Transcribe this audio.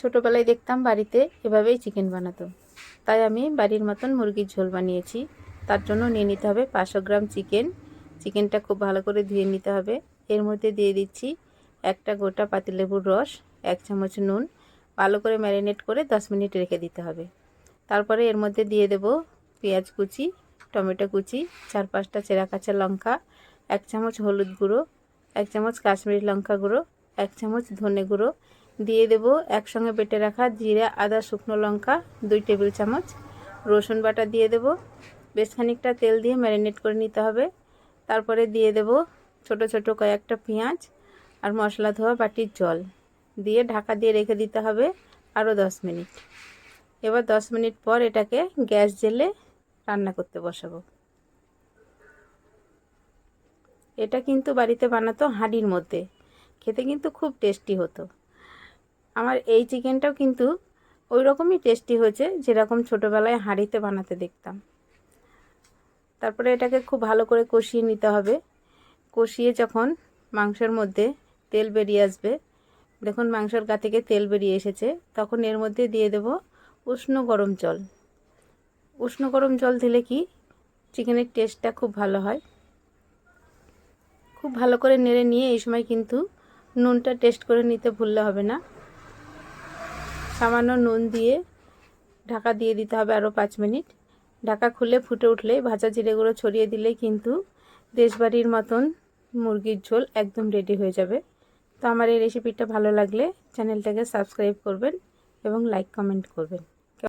ছোটোবেলায় দেখতাম বাড়িতে এভাবেই চিকেন বানাতো। তাই আমি বাড়ির মতন মুরগির ঝোল বানিয়েছি। তার জন্য নিয়ে নিতে হবে পাঁচশো গ্রাম চিকেন চিকেনটা খুব ভালো করে ধুয়ে নিতে হবে। এর মধ্যে দিয়ে দিচ্ছি একটা গোটা পাতিলেবুর রস, এক চামচ নুন, ভালো করে ম্যারিনেট করে দশ মিনিট রেখে দিতে হবে। তারপরে এর মধ্যে দিয়ে দেব পেঁয়াজ কুচি, টমেটো কুচি, চার পাঁচটা চেরা কাঁচা লঙ্কা, এক চামচ হলুদ গুঁড়ো, এক চামচ কাশ্মীরি লঙ্কা গুঁড়ো, এক চামচ ধনে গুঁড়ো দিয়ে দেব একসঙ্গে বেটে রাখা জিরে, আদা, শুকনো লঙ্কা, দুই টেবিল চামচ। রসুন বাটা দিয়ে দেব। বেশ খানিকটা তেল দিয়ে ম্যারিনেট করে নিতে হবে। তারপরে দিয়ে দেব ছোট ছোট কয়েকটা পেঁয়াজ আর মশলা ধোয়া বাটির জল। দিয়ে ঢাকা দিয়ে রেখে দিতে হবে আরও দশ মিনিট। এবার দশ মিনিট পর এটাকে গ্যাস জেলে রান্না করতে বসাবো। এটা কিন্তু বাড়িতে বানাতো হাঁড়ির মধ্যে। খেতে কিন্তু খুব টেস্টি হতো। আমার এই চিকেনটাও কিন্তু ওই রকমই টেস্টি হয়েছে, যেরকম ছোটোবেলায় হাঁড়িতে বানাতে দেখতাম। তারপরে এটাকে খুব ভালো করে কষিয়ে নিতে হবে। কষিয়ে যখন মাংসের মধ্যে তেল বেরিয়ে আসবে, দেখুন মাংসের গা থেকে তেল বেরিয়ে এসেছে, তখন এর মধ্যে দিয়ে দেব উষ্ণ গরম জল। উষ্ণ গরম জল দিলে কি চিকেনের টেস্টটা খুব ভালো হয়। খুব ভালো করে নেড়ে নিয়ে এই সময় কিন্তু নুনটা টেস্ট করে নিতে ভুললে হবে না। সামান্য নুন দিয়ে ঢাকা দিয়ে দিতে হবে আরও পাঁচ মিনিট। ঢাকা খুলে ফুটে উঠলে ভাজা জিরেগুলো ছড়িয়ে দিলে কিন্তু দেশবাড়ির মতন মুরগির ঝোল একদম রেডি হয়ে যাবে। তো আমার এই রেসিপিটা ভালো লাগলে চ্যানেলটাকে সাবস্ক্রাইব করবেন এবং লাইক কমেন্ট করবেন।